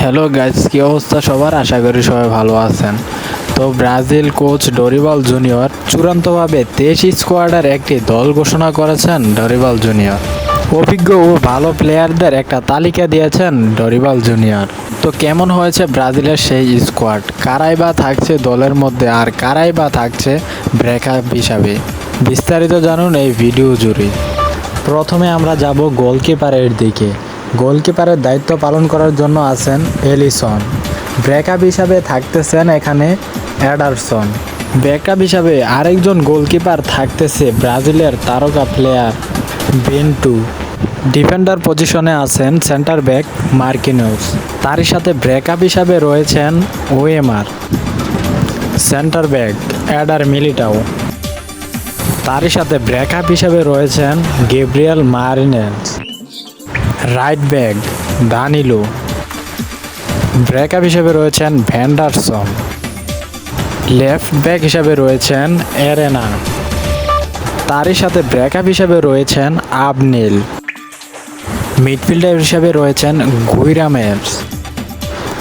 Hello guys কি অবস্থা সবার? আশা করি সবাই ভালো আছেন। তো ব্রাজিল কোচ ডরিবাল জুনিয়র চূড়ান্তভাবে তেইশ স্কোয়াডের একটি দল ঘোষণা করেছেন ডরিবাল জুনিয়র। অভিজ্ঞ ও ভালো প্লেয়ারদের একটা তালিকা দিয়েছেন ডরিবাল জুনিয়র। তো কেমন হয়েছে ব্রাজিলের সেই স্কোয়াড? কারাই বা থাকছে দলের মধ্যে আর কারাই বা থাকছে ব্রেকআপ হিসাবে? বিস্তারিত জানুন এই ভিডিও জুড়ে। প্রথমে আমরা যাব গোলকিপারের দিকে। গোলকিপারের দায়িত্ব পালন করার জন্য আছেন এলিসন। ব্রেকআপ হিসাবে থাকতেছেন এখানে অ্যাডারসন। ব্যাকআপ হিসাবে আরেকজন গোলকিপার থাকতেছে ব্রাজিলের তারকা প্লেয়ার বেন্টু। ডিফেন্ডার পজিশনে আছেন সেন্টার ব্যাক মার্কিনোস। তারই সাথে ব্রেকআপ হিসাবে রয়েছেন ওএমআর সেন্টার ব্যাক অ্যাডার মিলিটাও। তারই সাথে ব্রেকআপ হিসাবে রয়েছেন গেব্রিয়াল মারিনেন্স রাইট ব্যাক দানিলো ব্রেকআপ হিসেবে রয়েছেন ভ্যান্ডারসন লেফট ব্যাক হিসাবে রয়েছেন এরেনা। তারই সাথে ব্রেকআপ হিসাবে রয়েছেন আবনিল। মিডফিল্ডার হিসাবে রয়েছেন গুইরামেস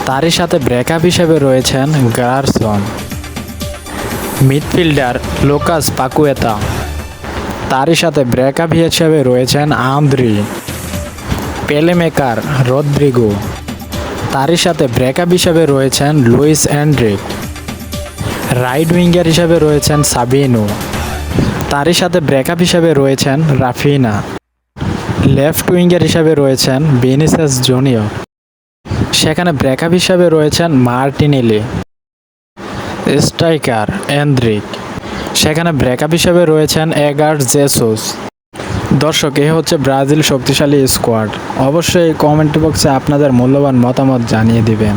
তারই সাথে ব্রেকআপ হিসাবে রয়েছেন গার্সন। Midfielder locus Paquetá. তারই সাথে ব্রেকআপ হিসাবে রয়েছেন আন্দ্রি। পেলেমেকার রদ্রিগো। তারই সাথে ব্রেকআপ হিসাবে রয়েছেন লুইস অ্যান্ড্রিক রাইট উইঙ্গার হিসাবে রয়েছেন সাবিনো। তারই সাথে ব্রেকআপ হিসাবে রয়েছেন রাফিনা। লেফট উইঙ্গার হিসাবে রয়েছেন বেনিসাস জুনিয়র। সেখানে ব্রেকআপ হিসাবে রয়েছেন মার্টিনেলি। স্ট্রাইকার অ্যান্ড্রিক সেখানে ব্রেকআপ হিসাবে রয়েছেন এগার জেসুস। দর্শক এ হচ্ছে ব্রাজিল শক্তিশালী স্কোয়াড অবশ্যই কমেন্ট বক্সে আপনাদের মূল্যবান মতামত জানিয়ে দিবেন।